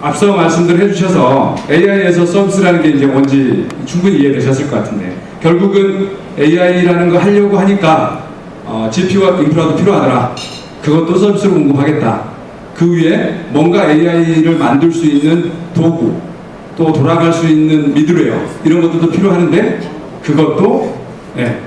앞서 말씀들 해주셔서 AI에서 서비스라는 게 이제 뭔지 충분히 이해되셨을 것 같은데 결국은 AI라는 거 하려고 하니까 어, GPU와 인프라도 필요하더라. 그것도 서비스로 공급하겠다. 그 위에 뭔가 AI를 만들 수 있는 도구, 또 돌아갈 수 있는 미드웨어 이런 것들도 필요하는데 그것도 예,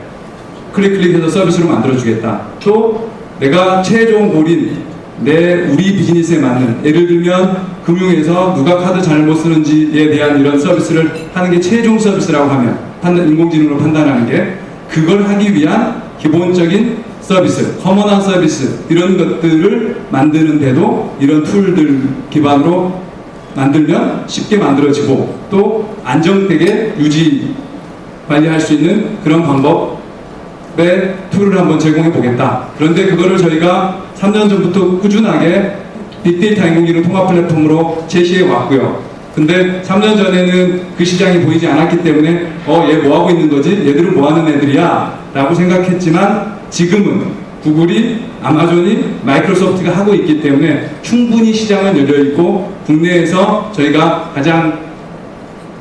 클릭 클릭해서 서비스로 만들어주겠다. 또 내가 최종 고린 내 우리 비즈니스에 맞는 예를 들면 금융에서 누가 카드 잘못 쓰는지에 대한 이런 서비스를 하는 게 최종 서비스라고 하면 판단, 인공지능으로 판단하는 게 그걸 하기 위한 기본적인 서비스, 커먼한 서비스 이런 것들을 만드는데도 이런 툴들 기반으로 만들면 쉽게 만들어지고 또 안정되게 유지 관리할 수 있는 그런 방법 의 툴을 한번 제공해 보겠다. 그런데 그거를 저희가 3년 전부터 꾸준하게 빅데이터 인공지능 통합 플랫폼으로 제시해 왔고요. 근데 3년 전에는 그 시장이 보이지 않았기 때문에 어, 얘 뭐 하고 있는 거지? 얘들은 뭐 하는 애들이야? 라고 생각했지만 지금은 구글이 아마존이 마이크로소프트가 하고 있기 때문에 충분히 시장은 열려 있고 국내에서 저희가 가장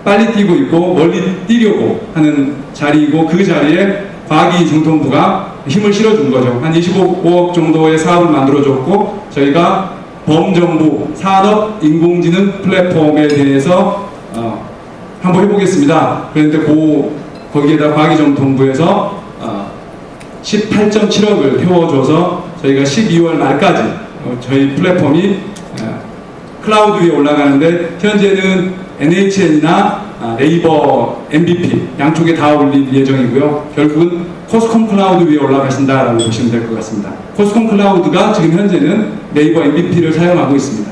빨리 뛰고 있고 멀리 뛰려고 하는 자리이고 그 자리에 과학기정통부가 힘을 실어준 거죠. 한 25억 정도의 사업을 만들어줬고 저희가 범정부 산업 인공지능 플랫폼에 대해서 어, 한번 해보겠습니다. 그런데 그 거기에다 과기정통부에서 어, 18.7억을 태워줘서 저희가 12월 말까지 어, 저희 플랫폼이 어, 클라우드 위에 올라가는데 현재는 NHN이나 아, 네이버 MVP 양쪽에 다 올릴 예정이고요. 결국은 코스콤 클라우드 위에 올라가신다라고 보시면 될 것 같습니다. 코스콤 클라우드가 지금 현재는 네이버 MVP를 사용하고 있습니다.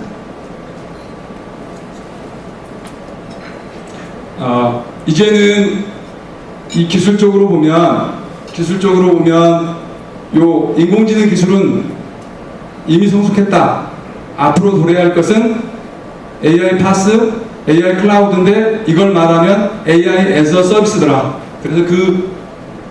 어, 이제는 이 기술적으로 보면 기술적으로 보면 요 인공지능 기술은 이미 성숙했다. 앞으로 도래할 할 것은 AI 파스, AI 클라우드인데 이걸 말하면 AI as a 서비스더라. 그래서 그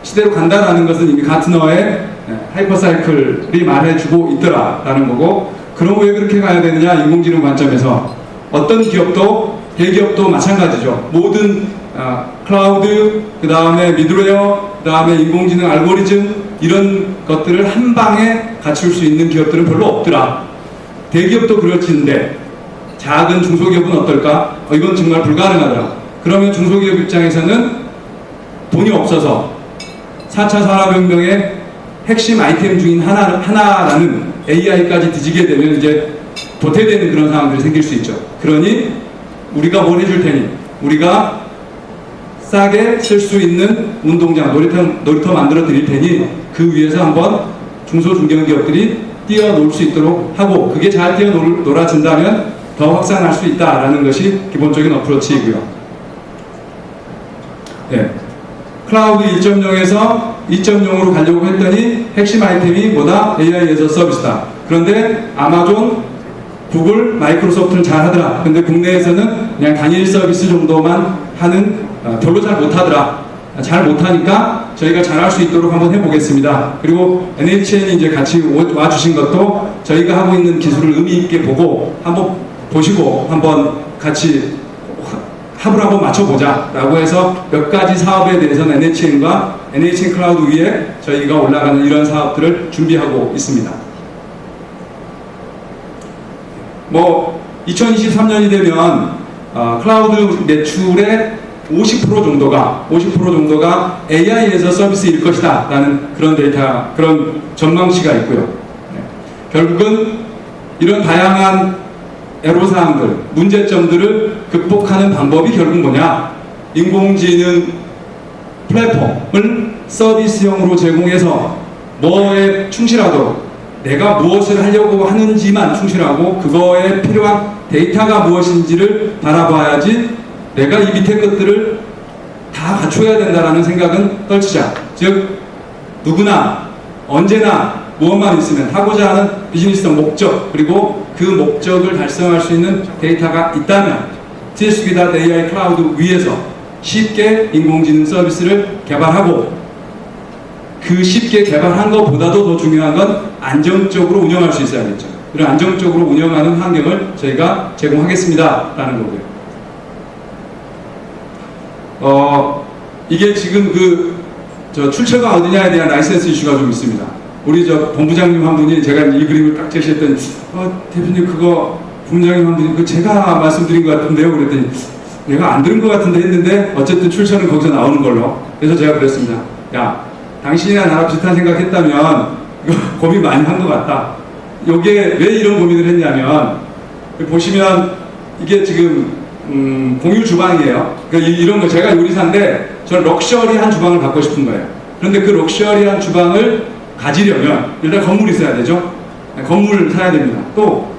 시대로 간다라는 것은 이미 가트너의 하이퍼사이클이 말해주고 있더라라는 거고 그럼 왜 그렇게 가야 되느냐 인공지능 관점에서 어떤 기업도 대기업도 마찬가지죠. 모든 아, 클라우드, 그 다음에 미드웨어, 그 다음에 인공지능 알고리즘 이런 것들을 한 방에 갖출 수 있는 기업들은 별로 없더라. 대기업도 그렇지는데 작은 중소기업은 어떨까? 어, 이건 정말 불가능하더라. 그러면 중소기업 입장에서는 돈이 없어서 4차 산업혁명의 핵심 아이템 중인 하나, 하나라는 AI까지 뒤지게 되면 이제 도태되는 그런 상황들이 생길 수 있죠. 그러니 우리가 뭘 해줄 테니 우리가 싸게 쓸 수 있는 운동장, 놀이터, 놀이터 만들어 드릴 테니 그 위에서 한번 중소 중견기업들이 뛰어놀 수 있도록 하고 그게 잘 뛰어놀아진다면 더 확산할 수 있다라는 것이 기본적인 어프로치이고요. 네. 클라우드 1.0에서 2.0으로 가려고 했더니 핵심 아이템이 뭐다? AI에서 서비스다. 그런데 아마존, 구글, 마이크로소프트는 잘 하더라. 근데 국내에서는 그냥 단일 서비스 정도만 하는 어, 별로 잘 못하더라. 잘 못하니까 저희가 잘할 수 있도록 한번 해보겠습니다. 그리고 NHN이 이제 같이 오- 와주신 것도 저희가 하고 있는 기술을 의미 있게 보고 한번 보시고 한번 같이 합을 한번 맞춰보자 라고 해서 몇 가지 사업에 대해서는 NHN과 NHN 클라우드 위에 저희가 올라가는 이런 사업들을 준비하고 있습니다. 뭐 2023년이 되면 어, 클라우드 매출의 50% 정도가 50% 정도가 AI에서 서비스일 것이다라는 그런 데이터 그런 전망치가 있고요. 네. 결국은 이런 다양한 애로사항들, 문제점들을 극복하는 방법이 결국 뭐냐? 인공지능 플랫폼을 서비스형으로 제공해서 뭐에 충실하도록 내가 무엇을 하려고 하는지만 충실하고 그거에 필요한 데이터가 무엇인지를 바라봐야지 내가 이 밑에 것들을 다 갖춰야 된다라는 생각은 떨치자. 즉 누구나 언제나 무엇만 있으면 하고자 하는 비즈니스적 목적 그리고 그 목적을 달성할 수 있는 데이터가 있다면 TS기다 AI 클라우드 위에서 쉽게 인공지능 서비스를 개발하고 그 쉽게 개발한 것보다도 더 중요한 건 안정적으로 운영할 수 있어야겠죠. 이런 안정적으로 운영하는 환경을 저희가 제공하겠습니다 라는 거고요. 어, 이게 지금 그, 저 출처가 어디냐에 대한 라이센스 이슈가 좀 있습니다. 우리 저 본부장님 한 분이 제가 이 그림을 딱 제시했더니, 어, 대표님 그거 본부장님 한 분이 그 제가 말씀드린 것 같은데요. 그랬더니, 내가 안 들은 것 같은데 했는데, 어쨌든 출처는 거기서 나오는 걸로. 그래서 제가 그랬습니다. 야, 당신이나 나랑 비슷한 생각했다면, 이거 고민 많이 한 것 같다. 요게 왜 이런 고민을 했냐면, 보시면, 이게 지금 음, 공유 주방이에요. 그러니까 이- 이런 거 제가 요리사인데 저는 럭셔리한 주방을 갖고 싶은 거예요. 그런데 그 럭셔리한 주방을 가지려면 일단 건물이 있어야 되죠. 네, 건물을 사야 됩니다. 또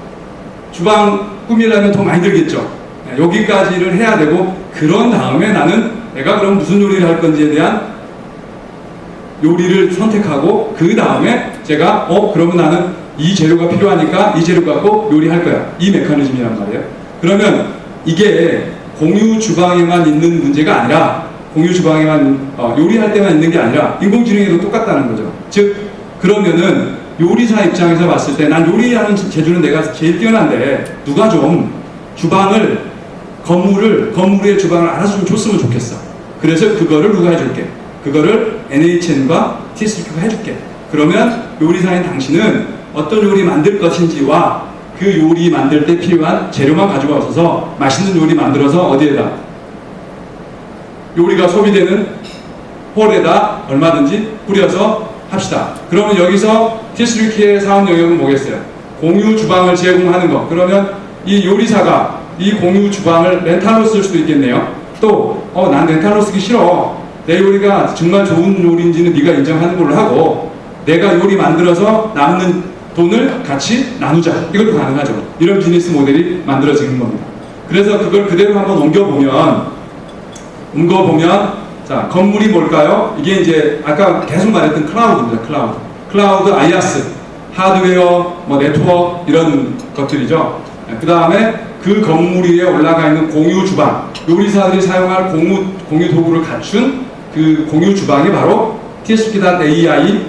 주방 꾸미려면 더 많이 들겠죠. 네, 여기까지를 해야 되고 그런 다음에 나는 내가 그럼 무슨 요리를 할 건지에 대한 요리를 선택하고 그 다음에 제가 어 그러면 나는 이 재료가 필요하니까 이 재료 갖고 요리할 거야. 이 메커니즘이란 말이에요. 그러면 이게 공유 주방에만 있는 문제가 아니라 공유 주방에만 어, 요리할 때만 있는 게 아니라 인공지능에도 똑같다는 거죠. 즉 그러면은 요리사 입장에서 봤을 때 난 요리하는 재주는 내가 제일 뛰어난데 누가 좀 주방을 건물을 건물의 주방을 알아서 좀 줬으면 좋겠어. 그래서 그거를 누가 해줄게? 그거를 NHN과 TSQ가 해줄게. 그러면 요리사인 당신은 어떤 요리 만들 것인지와 그 요리 만들 때 필요한 재료만 가지고 와서 맛있는 요리 만들어서 어디에다 요리가 소비되는 홀에다 얼마든지 뿌려서 합시다. 그러면 여기서 TSQ의 사업 영역은 뭐겠어요? 공유 주방을 제공하는 거. 그러면 이 요리사가 이 공유 주방을 렌탈로 쓸 수도 있겠네요. 또, 어, 난 렌탈로 쓰기 싫어. 내 요리가 정말 좋은 요리인지는 네가 인정하는 걸로 하고, 내가 요리 만들어서 남는 돈을 같이 나누자. 이것도 가능하죠. 이런 비즈니스 모델이 만들어지는 겁니다. 그래서 그걸 그대로 한번 옮겨보면, 옮겨보면, 자, 건물이 뭘까요? 이게 이제 아까 계속 말했던 클라우드입니다. 클라우드. 클라우드 아이아스, 하드웨어, 뭐 네트워크 이런 것들이죠. 그 다음에 그 건물 위에 올라가 있는 공유 주방, 요리사들이 사용할 공유, 공유 도구를 갖춘 그 공유 주방이 바로 TSP.AI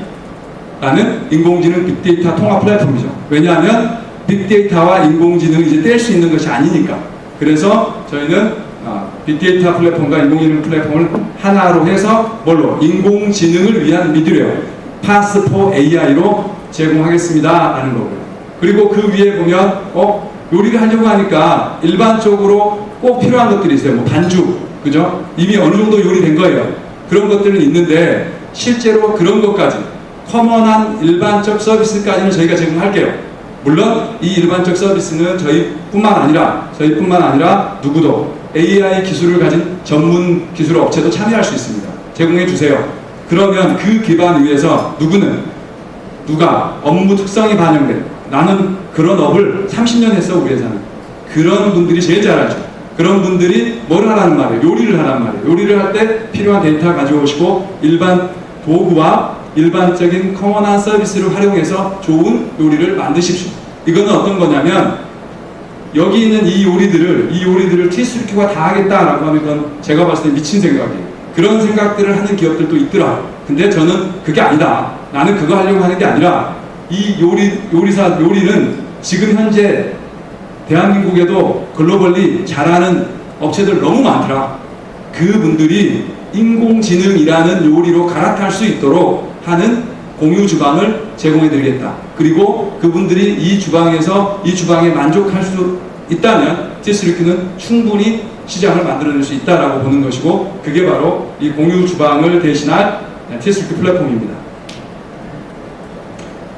라는 인공지능 빅데이터 통합 플랫폼이죠. 왜냐하면 빅데이터와 인공지능을 이제 뗄 수 있는 것이 아니니까. 그래서 저희는 아, 빅데이터 플랫폼과 인공지능 플랫폼을 하나로 해서 뭘로? 인공지능을 위한 미드웨어, 파스포 AI로 제공하겠습니다. 라는 거고요. 그리고 그 위에 보면, 어, 요리를 하려고 하니까 일반적으로 꼭 필요한 것들이 있어요. 뭐 반죽, 그죠? 이미 어느 정도 요리된 거예요. 그런 것들은 있는데, 실제로 그런 것까지, 커먼한 일반적 서비스까지는 저희가 제공할게요. 물론 이 일반적 서비스는 저희뿐만 아니라 저희뿐만 아니라 누구도 AI 기술을 가진 전문 기술 업체도 참여할 수 있습니다. 제공해 주세요. 그러면 그 기반 위에서 누구는 누가 업무 특성이 반영된 나는 그런 업을 30년 했어 우리 회사는 그런 분들이 제일 잘 알죠. 그런 분들이 뭘 하라는 말이에요. 요리를 하라는 말이에요. 요리를 할 때 필요한 데이터 가지고 오시고 일반 도구와 일반적인 커먼한 서비스를 활용해서 좋은 요리를 만드십시오. 이거는 어떤 거냐면 여기 있는 이 요리들을 이 요리들을 T스루큐가 다 하겠다라고 하면 그건 제가 봤을 때 미친 생각이에요. 그런 생각들을 하는 기업들도 있더라. 근데 저는 그게 아니다. 나는 그거 하려고 하는 게 아니라 이 요리 요리사 요리는 지금 현재 대한민국에도 글로벌리 잘하는 업체들 너무 많더라. 그분들이 인공지능이라는 요리로 갈아탈 수 있도록 하는 공유 주방을 제공해 드리겠다. 그리고 그분들이 이 주방에서 이 주방에 만족할 수 있다면 티스루큐는 충분히 시장을 만들어낼 수 있다라고 보는 것이고 그게 바로 이 공유 주방을 대신할 티스루큐 플랫폼입니다.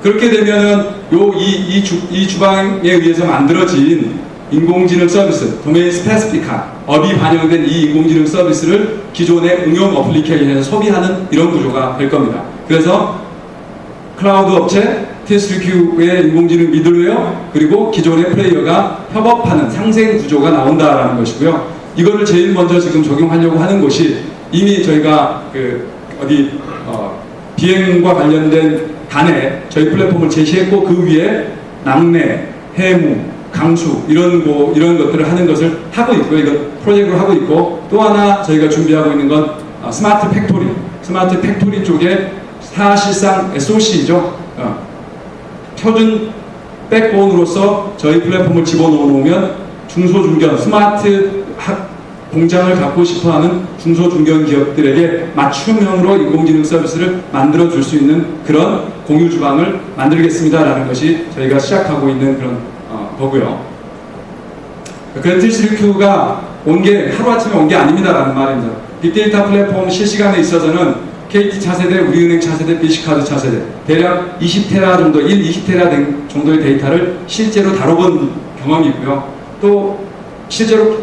그렇게 되면은 요이 이, 주방에 의해서 만들어진 인공지능 서비스, 도메인 스페시픽한 업이 반영된 이 인공지능 서비스를 기존의 응용 어플리케이션에서 소비하는 이런 구조가 될 겁니다. 그래서 클라우드 업체, TSQ의 인공지능 미들웨어, 그리고 기존의 플레이어가 협업하는 상생 구조가 나온다라는 것이고요. 이거를 제일 먼저 지금 적용하려고 하는 것이 이미 저희가 그 어디 어, 비행과 관련된 단에 저희 플랫폼을 제시했고 그 위에 낙내, 해무, 강수 이런 거 이런 것들을 하는 것을 하고 있고요. 이건 프로젝트를 하고 있고 또 하나 저희가 준비하고 있는 건 어, 스마트 팩토리, 스마트 팩토리 쪽에 사실상 SOC죠. 어, 표준 백본으로서 저희 플랫폼을 집어넣으면 중소중견 스마트 학 공장을 갖고 싶어하는 중소중견 기업들에게 맞춤형으로 인공지능 서비스를 만들어 줄 수 있는 그런 공유 주방을 만들겠습니다라는 것이 저희가 시작하고 있는 그런 어, 거고요. 그랜트시리큐가 온 게 하루아침에 온 게 아닙니다라는 말입니다. 빅데이터 플랫폼 실시간에 있어서는 KT 차세대, 우리은행 차세대, 비시카드 차세대 대략 20테라 정도, 1, 20테라 된- 정도의 데이터를 실제로 다뤄본 경험이 있고요. 또 실제로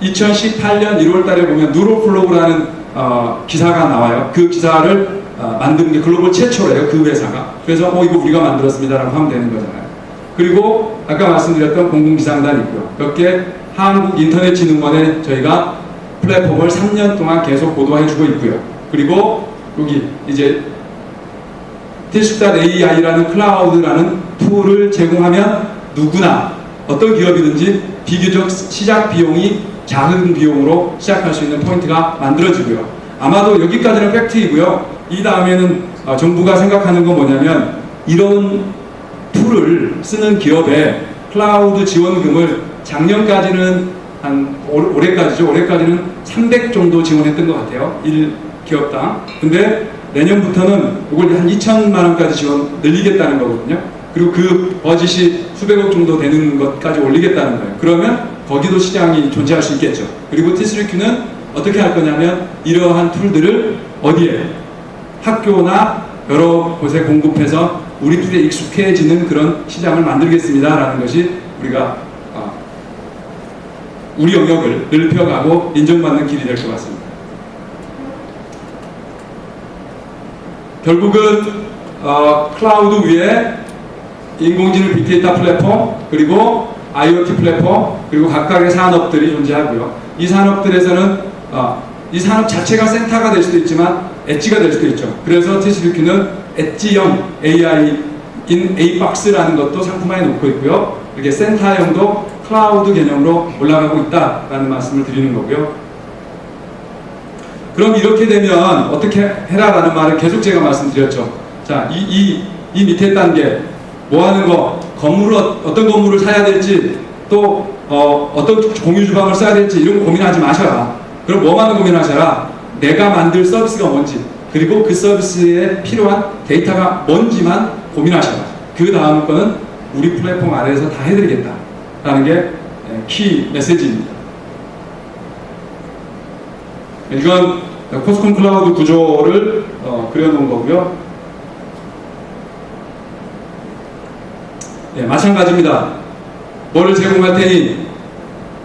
2018년 1월 달에 보면 누로플로우라는 어, 기사가 나와요. 그 기사를 어, 만든 게 글로벌 최초래요. 그 회사가. 그래서 어 이거 우리가 만들었습니다라고 하면 되는 거잖아요. 그리고 아까 말씀드렸던 공공기상단이 있고요. 여기에 한국인터넷진흥원에 저희가 플랫폼을 3년 동안 계속 고도화해주고 있고요. 그리고 여기 이제 티슈닷AI라는 클라우드라는 툴을 제공하면 누구나 어떤 기업이든지 비교적 시작 비용이 작은 비용으로 시작할 수 있는 포인트가 만들어지고요. 아마도 여기까지는 팩트이고요. 이 다음에는 어, 정부가 생각하는 건 뭐냐면 이런 툴을 쓰는 기업에 클라우드 지원금을 작년까지는 한 올- 올해까지죠. 올해까지는 300 정도 지원했던 것 같아요. 1 기업당. 근데 내년부터는 이걸 한 2천만 원까지 지원 늘리겠다는 거거든요. 그리고 그 버짓이 수백억 정도 되는 것까지 올리겠다는 거예요. 그러면 거기도 시장이 존재할 수 있겠죠. 그리고 T3Q는 어떻게 할 거냐면 이러한 툴들을 어디에 학교나 여러 곳에 공급해서 우리들이 익숙해지는 그런 시장을 만들겠습니다라는 것이 우리가 어, 우리 영역을 넓혀가고 인정받는 길이 될 것 같습니다. 결국은 어, 클라우드 위에 인공지능 빅데이터 플랫폼 그리고 IoT 플랫폼 그리고 각각의 산업들이 존재하고요. 이 산업들에서는 어, 이 산업 자체가 센터가 될 수도 있지만 엣지가 될 수도 있죠. 그래서 TCBQ는 엣지형 AI 인 A박스라는 것도 상품화해 놓고 있고요. 이렇게 센터형도 클라우드 개념으로 올라가고 있다라는 말씀을 드리는 거고요. 그럼 이렇게 되면 어떻게 해라라는 말을 계속 제가 말씀드렸죠. 자, 이, 이, 이 밑에 단계, 뭐 하는 거, 건물을, 어- 어떤 건물을 사야 될지, 또, 어, 어떤 공유 주방을 써야 될지, 이런 거 고민하지 마셔라. 그럼 뭐만 고민하셔라. 내가 만들 서비스가 뭔지, 그리고 그 서비스에 필요한 데이터가 뭔지만 고민하셔라. 그 다음 거는 우리 플랫폼 아래에서 다 해드리겠다. 라는 게 예, 키 메시지입니다. 이건 코스콘 클라우드 구조를 어, 그려놓은 거고요. 예, 마찬가지입니다. 뭐를 제공할 테니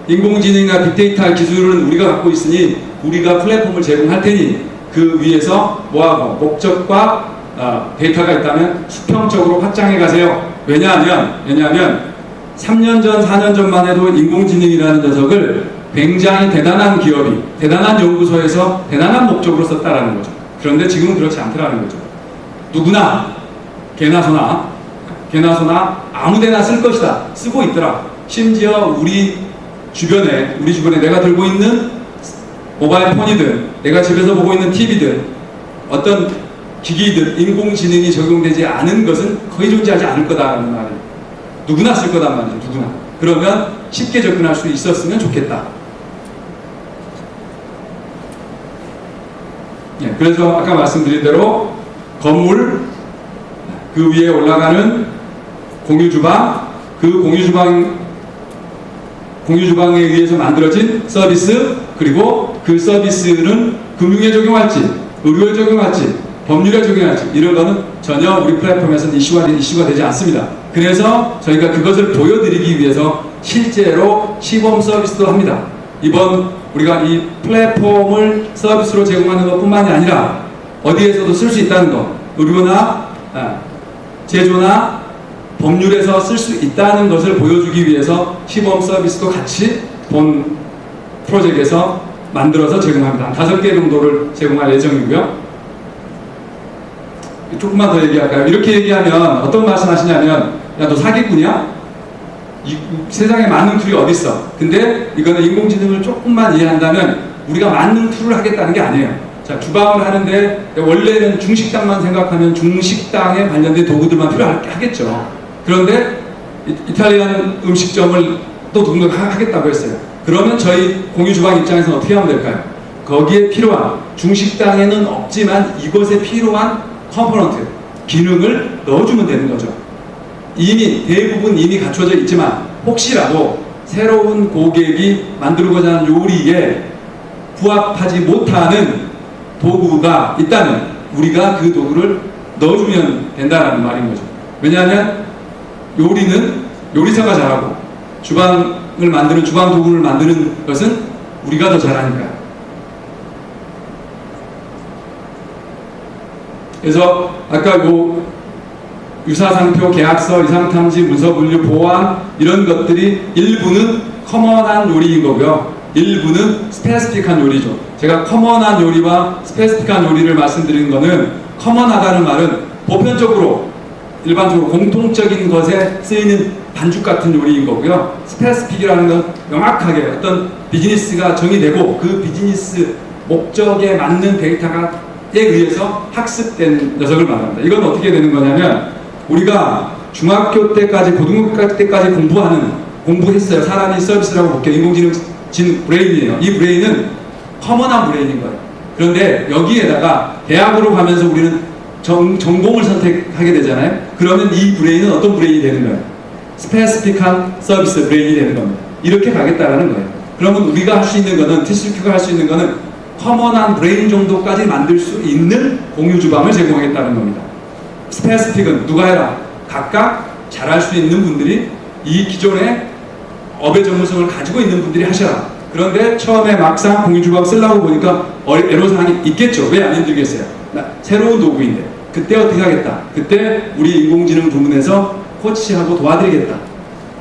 인공지능이나 빅데이터 기술은 우리가 갖고 있으니 우리가 플랫폼을 제공할 테니 그 위에서 뭐하고 목적과 어, 데이터가 있다면 수평적으로 확장해 가세요. 왜냐하면 왜냐하면 3년 전, 4년 전만 해도 인공지능이라는 녀석을 굉장히 대단한 기업이 대단한 연구소에서 대단한 목적으로 썼다라는 거죠. 그런데 지금은 그렇지 않더라는 거죠. 누구나 개나 소나 개나 소나 아무데나 쓸 것이다. 쓰고 있더라. 심지어 우리 주변에 우리 주변에 내가 들고 있는 모바일 폰이든 내가 집에서 보고 있는 TV든 어떤 기기든 인공지능이 적용되지 않은 것은 거의 존재하지 않을 거다라는 말이 누구나 쓸 거단 말이죠. 누구나. 그러면 쉽게 접근할 수 있었으면 좋겠다. 예, 그래서 아까 말씀드린 대로 건물 그 위에 올라가는 공유 주방 그 공유 주방 공유 주방에 의해서 만들어진 서비스 그리고 그 서비스는 금융에 적용할지 의료에 적용할지 법률에 적용할지 이런 거는 전혀 우리 플랫폼에서는 이슈가, 이슈가 되지 않습니다. 그래서 저희가 그것을 보여드리기 위해서 실제로 시범 서비스도 합니다. 이번 우리가 이 플랫폼을 서비스로 제공하는 것 뿐만이 아니라 어디에서도 쓸 수 있다는 것 의료나 아, 제조나 법률에서 쓸 수 있다는 것을 보여주기 위해서 시범 서비스도 같이 본 프로젝트에서 만들어서 제공합니다. 다섯 개 정도를 제공할 예정이고요. 조금만 더 얘기할까요? 이렇게 얘기하면 어떤 말씀 하시냐면 야 너 사기꾼이야? 이, 세상에 많은 툴이 어딨어? 근데 이거는 인공지능을 조금만 이해한다면 우리가 많은 툴을 하겠다는 게 아니에요. 자, 주방을 하는데 원래는 중식당만 생각하면 중식당에 관련된 도구들만 필요하겠죠. 그런데 이- 이탈리안 음식점을 또 누군가 하- 하겠다고 했어요. 그러면 저희 공유 주방 입장에서는 어떻게 하면 될까요? 거기에 필요한 중식당에는 없지만 이것에 필요한 컴포넌트 기능을 넣어주면 되는 거죠. 이미 대부분 이미 갖춰져 있지만 혹시라도 새로운 고객이 만들고자 하는 요리에 부합하지 못하는 도구가 있다면 우리가 그 도구를 넣어주면 된다는 말인 거죠. 왜냐하면 요리는 요리사가 잘하고 주방을 만드는 주방 도구를 만드는 것은 우리가 더 잘하니까요. 그래서 아까 요 유사상표, 계약서, 이상탐지, 문서 분류, 보안 이런 것들이 일부는 커먼한 요리인 거고요. 일부는 스페시픽한 요리죠. 제가 커먼한 요리와 스페시픽한 요리를 말씀드리는 거는 커먼하다는 말은 보편적으로 일반적으로 공통적인 것에 쓰이는 반죽 같은 요리인 거고요. 스페시픽이라는 건 명확하게 어떤 비즈니스가 정의되고 그 비즈니스 목적에 맞는 데이터가 에 의해서 학습된 녀석을 말합니다. 이건 어떻게 되는 거냐면 우리가 중학교 때까지 고등학교 때까지 공부하는 공부했어요. 사람이 서비스라고 볼게요. 인공지능 진 브레인이에요. 이 브레인은 커먼한 브레인인 거예요. 그런데 여기에다가 대학으로 가면서 우리는 전, 전공을 선택하게 되잖아요. 그러면 이 브레인은 어떤 브레인이 되는 거예요? 스페시픽한 서비스 브레인이 되는 겁니다. 이렇게 가겠다라는 거예요. 그러면 우리가 할 수 있는 거는 TCQ가 할 수 있는 거는 커먼한 브레인 정도까지 만들 수 있는 공유 주방을 제공하겠다는 겁니다. 스페시픽은 누가 해라? 각각 잘할 수 있는 분들이 이 기존의 업의 전문성을 가지고 있는 분들이 하셔라. 그런데 처음에 막상 공유 주방 쓰려고 보니까 애로사항이 있겠죠. 왜 안 힘들겠어요? 나- 새로운 도구인데 그때 어떻게 하겠다? 그때 우리 인공지능 부문에서 코치하고 도와드리겠다.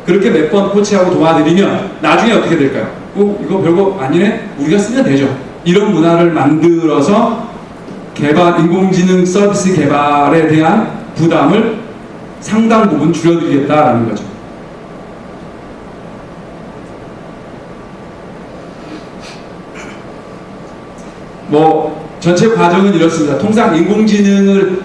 그렇게 몇 번 코치하고 도와드리면 나중에 어떻게 될까요? 어, 이거 별거 아니네? 우리가 쓰면 되죠. 이런 문화를 만들어서 개발, 인공지능 서비스 개발에 대한 부담을 상당 부분 줄여드리겠다라는 거죠. 뭐 전체 과정은 이렇습니다. 통상 인공지능을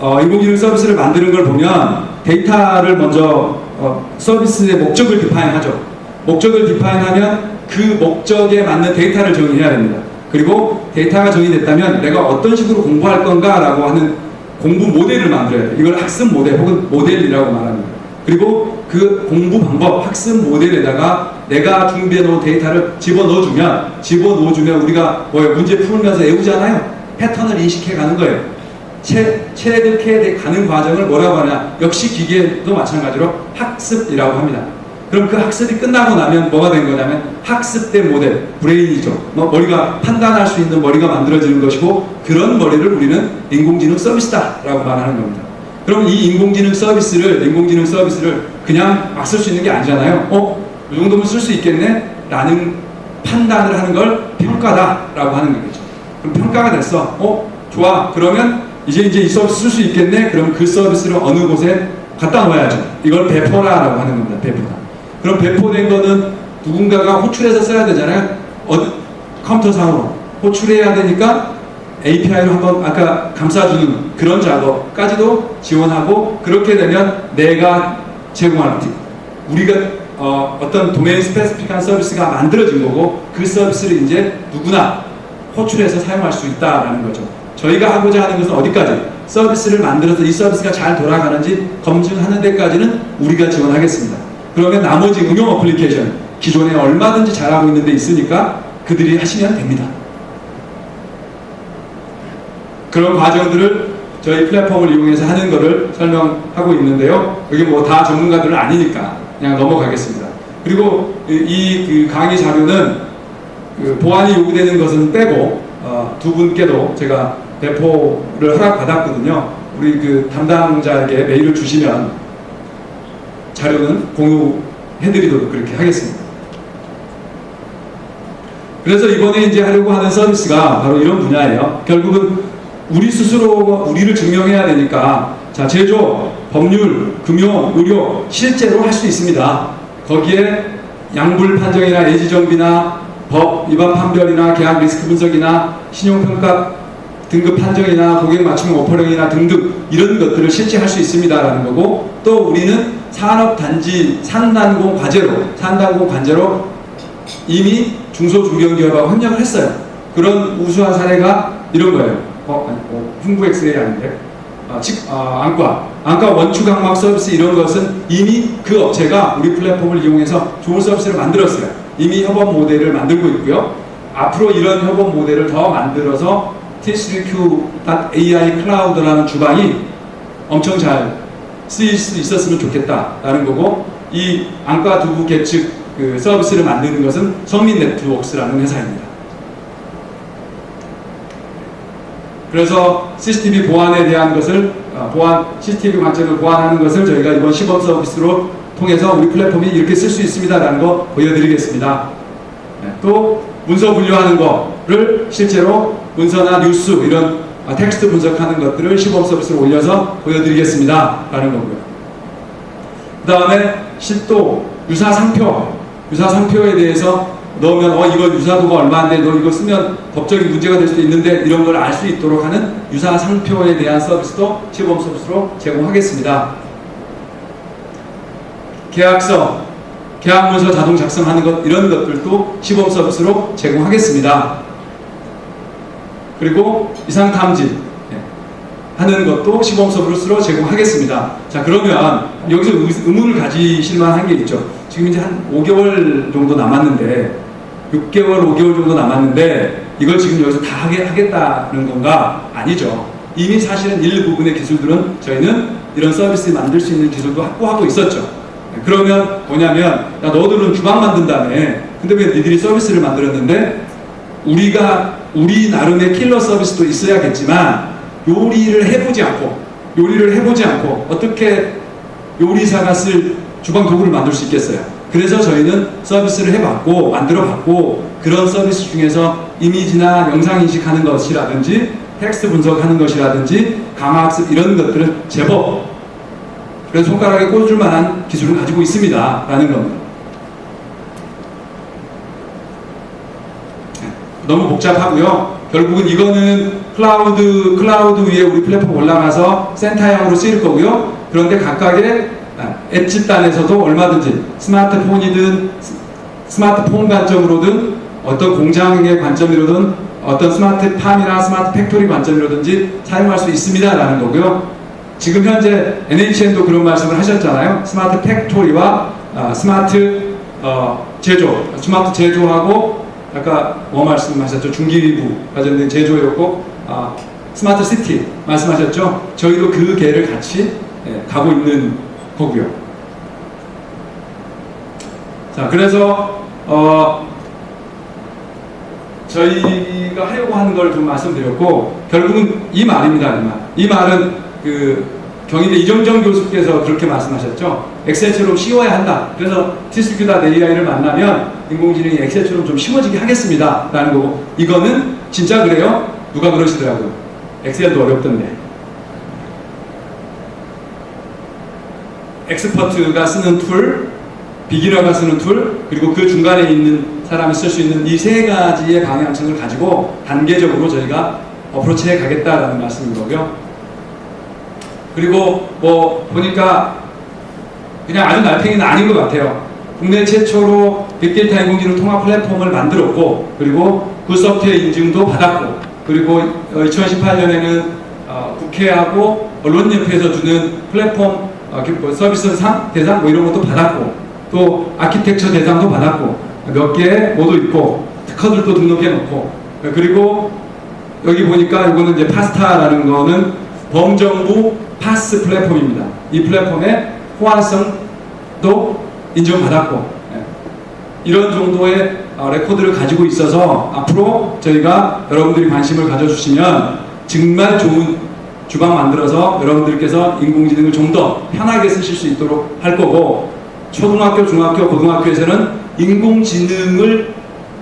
어, 인공지능 서비스를 만드는 걸 보면 데이터를 먼저 어, 서비스의 목적을 디파인하죠. 목적을 디파인하면 그 목적에 맞는 데이터를 정의해야 됩니다. 그리고 데이터가 정의됐다면 내가 어떤 식으로 공부할 건가라고 하는 공부 모델을 만들어야 돼요. 이걸 학습 모델 혹은 모델이라고 말합니다. 그리고 그 공부 방법, 학습 모델에다가 내가 준비해 놓은 데이터를 집어 넣어주면, 집어 넣어주면 우리가 뭐 문제 풀면서 외우잖아요. 패턴을 인식해 가는 거예요. 채, 체득해 가는 과정을 뭐라고 하냐. 역시 기계도 마찬가지로 학습이라고 합니다. 그럼 그 학습이 끝나고 나면 뭐가 된 거냐면 학습된 모델, 브레인이죠. 뭐 머리가 판단할 수 있는 머리가 만들어지는 것이고 그런 머리를 우리는 인공지능 서비스다라고 말하는 겁니다. 그럼 이 인공지능 서비스를 인공지능 서비스를 그냥 막 쓸 수 있는 게 아니잖아요. 어, 이 정도면 쓸 수 있겠네? 라는 판단을 하는 걸 평가다라고 하는 거겠죠. 그럼 평가가 됐어. 어, 좋아. 그러면 이제 이제 이 서비스 쓸 수 있겠네? 그럼 그 서비스를 어느 곳에 갖다 놓아야죠. 이걸 배포라라고 하는 겁니다. 배포다. 그럼 배포된 거는 누군가가 호출해서 써야 되잖아요. 어, 컴퓨터상으로 호출해야 되니까 API로 한번 아까 감싸주는 그런 작업까지도 지원하고 그렇게 되면 내가 제공하는 티- 우리가 어, 어떤 도메인 스페시픽한 서비스가 만들어진 거고 그 서비스를 이제 누구나 호출해서 사용할 수 있다라는 거죠. 저희가 하고자 하는 것은 어디까지 서비스를 만들어서 이 서비스가 잘 돌아가는지 검증하는 데까지는 우리가 지원하겠습니다. 그러면 나머지 응용 어플리케이션 기존에 얼마든지 잘하고 있는 데 있으니까 그들이 하시면 됩니다. 그런 과정들을 저희 플랫폼을 이용해서 하는 것을 설명하고 있는데요. 여기 뭐 다 전문가들은 아니니까 그냥 넘어가겠습니다. 그리고 이 그 강의 자료는 그 보안이 요구되는 것은 빼고 어, 두 분께도 제가 배포를 허락받았거든요. 우리 그 담당자에게 메일을 주시면 자료는 공유해드리도록 그렇게 하겠습니다. 그래서 이번에 이제 하려고 하는 서비스가 바로 이런 분야예요. 결국은 우리 스스로가 우리를 증명해야 되니까 자 제조, 법률, 금융, 의료 실제로 할 수 있습니다. 거기에 양불 판정이나 예지 정비나 법 위반 판별이나 계약 리스크 분석이나 신용평가 등급 판정이나 고객 맞춤 오퍼링이나 등등 이런 것들을 실제 할 수 있습니다라는 거고 또 우리는 산업단지 산단공 과제로 산단공 관제로 이미 중소중견기업하고 협력을 했어요. 그런 우수한 사례가 이런 거예요. 어, 아니, 어, 흉부 엑스레이 아닌데 아, 직, 아, 안과, 안과 원추 각막 서비스 이런 것은 이미 그 업체가 우리 플랫폼을 이용해서 좋은 서비스를 만들었어요. 이미 협업 모델을 만들고 있고요. 앞으로 이런 협업 모델을 더 만들어서 T3Q.AI 클라우드라는 주방이 엄청 잘 쓰일 수 있었으면 좋겠다라는 거고 이 안과 두부 계측 그 서비스를 만드는 것은 성민 네트워크스라는 회사입니다. 그래서 CCTV 보안에 대한 것을 어, 보안 CCTV 관점을 보완하는 것을 저희가 이번 시범 서비스로 통해서 우리 플랫폼이 이렇게 쓸 수 있습니다라는 거 보여드리겠습니다. 네, 또 문서 분류하는 거를 실제로 문서나 뉴스 이런 어, 텍스트 분석하는 것들을 시범 서비스로 올려서 보여드리겠습니다 라는 거고요. 그 다음에 실도 유사 상표 유사 상표에 대해서 넣으면 어 이거 유사도가 얼마인데 너 이거 쓰면 법적인 문제가 될 수도 있는데 이런 걸 알 수 있도록 하는 유사 상표에 대한 서비스도 시범 서비스로 제공하겠습니다. 계약서, 계약문서 자동 작성하는 것 이런 것들도 시범 서비스로 제공하겠습니다. 그리고 이상 탐지 네, 하는 것도 시범 서비스로 제공하겠습니다. 자 그러면 여기서 의- 의문을 가지실 만한 게 있죠. 지금 이제 한 5개월 정도 남았는데 6개월, 5개월 정도 남았는데 이걸 지금 여기서 다 하게 하겠다는 건가? 아니죠. 이미 사실은 일부분의 기술들은 저희는 이런 서비스 만들 수 있는 기술도 확보하고 있었죠. 네, 그러면 뭐냐면 야 너들은 주방 만든다며 근데 왜 니들이 서비스를 만들었는데 우리가 우리 나름의 킬러 서비스도 있어야겠지만 요리를 해보지 않고 요리를 해보지 않고 어떻게 요리사가 쓸 주방 도구를 만들 수 있겠어요. 그래서 저희는 서비스를 해봤고 만들어봤고 그런 서비스 중에서 이미지나 영상 인식하는 것이라든지 텍스트 분석하는 것이라든지 강화학습 이런 것들을 제법 그래서 손가락에 꽂을 만한 기술을 가지고 있습니다 라는 겁니다. 너무 복잡하고요. 결국은 이거는 클라우드 클라우드 위에 우리 플랫폼 올라가서 센터형으로 쓰일 거고요. 그런데 각각의 아, 앱 집단에서도 얼마든지 스마트폰이든 스- 스마트폰 관점으로든 어떤 공장의 관점으로든 어떤 스마트팜이나 스마트 팩토리 관점으로든지 사용할 수 있습니다라는 거고요. 지금 현재 NHN도 그런 말씀을 하셨잖아요. 스마트 팩토리와 아, 스마트 어, 제조, 스마트 제조하고 아까 뭐 말씀하셨죠? 중기부 관련된 제조였고 아, 스마트 시티 말씀하셨죠? 저희도 그 개를 같이 예, 가고 있는 거고요. 자, 그래서 어, 저희가 하려고 하는 걸 좀 말씀드렸고 결국은 이 말입니다. 이 말은 그 경희대 이정정 교수께서 그렇게 말씀하셨죠. 엑셀처럼 쉬워야 한다. 그래서 티스큐다 AI를 만나면 인공지능이 엑셀처럼 좀 쉬워지게 하겠습니다. 라는 거고 이거는 진짜 그래요? 누가 그러시더라고요. 엑셀도 어렵던데. 엑스퍼트가 쓰는 툴, 비기너가 쓰는 툴, 그리고 그 중간에 있는 사람이 쓸 수 있는 이 세 가지의 방향성을 가지고 단계적으로 저희가 어프로치해 가겠다라는 말씀인 거고요. 그리고 뭐 보니까 그냥 아주 날팽이는 아닌 것 같아요. 국내 최초로 빅데이터 인공지능 통합 플랫폼을 만들었고 그리고 굿소프트웨어 인증도 받았고 그리고 2018년에는 어, 국회하고 언론협회에서 주는 플랫폼 어, 그 서비스 상 대상 뭐 이런 것도 받았고 또 아키텍처 대상도 받았고 몇 개 모두 있고 특허들도 등록해 놓고 그리고 여기 보니까 이거는 이제 파스타라는 거는 범정부 파스 플랫폼입니다. 이 플랫폼의 호환성도 인정받았고 예. 이런 정도의 어, 레코드를 가지고 있어서 앞으로 저희가 여러분들이 관심을 가져주시면 정말 좋은 주방 만들어서 여러분들께서 인공지능을 좀 더 편하게 쓰실 수 있도록 할 거고 초등학교, 중학교, 고등학교에서는 인공지능을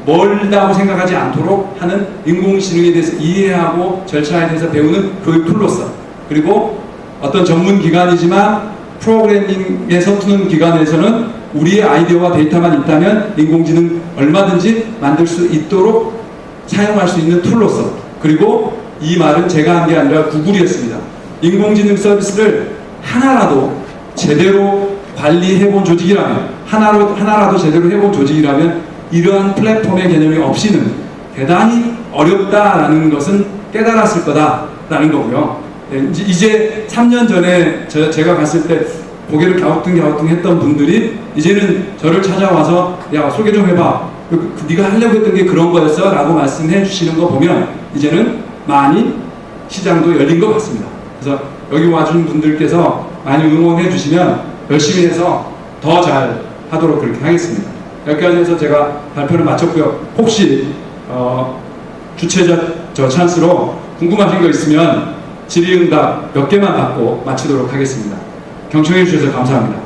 멀다고 생각하지 않도록 하는 인공지능에 대해서 이해하고 절차에 대해서 배우는 교육 툴로서 그리고 어떤 전문 기관이지만 프로그래밍에 서투는 기관에서는 우리의 아이디어와 데이터만 있다면 인공지능 얼마든지 만들 수 있도록 사용할 수 있는 툴로서 그리고 이 말은 제가 한 게 아니라 구글이었습니다. 인공지능 서비스를 하나라도 제대로 관리해본 조직이라면 하나로 하나라도 제대로 해본 조직이라면 이러한 플랫폼의 개념이 없이는 대단히 어렵다라는 것은 깨달았을 거다라는 거고요. 예, 이제- 이제 3년 전에 저- 제가 갔을 때 고개를 갸우뚱갸우뚱 했던 분들이 이제는 저를 찾아와서 야 소개 좀 해봐. 그, 그 네가 하려고 했던 게 그런 거였어? 라고 말씀해 주시는 거 보면 이제는 많이 시장도 열린 것 같습니다. 그래서 여기 와준 분들께서 많이 응원해 주시면 열심히 해서 더 잘 하도록 그렇게 하겠습니다. 여기까지 해서 제가 발표를 마쳤고요. 혹시 어, 주최자 저 찬스로 궁금하신 거 있으면 질의응답 몇 개만 받고 마치도록 하겠습니다. 경청해 주셔서 감사합니다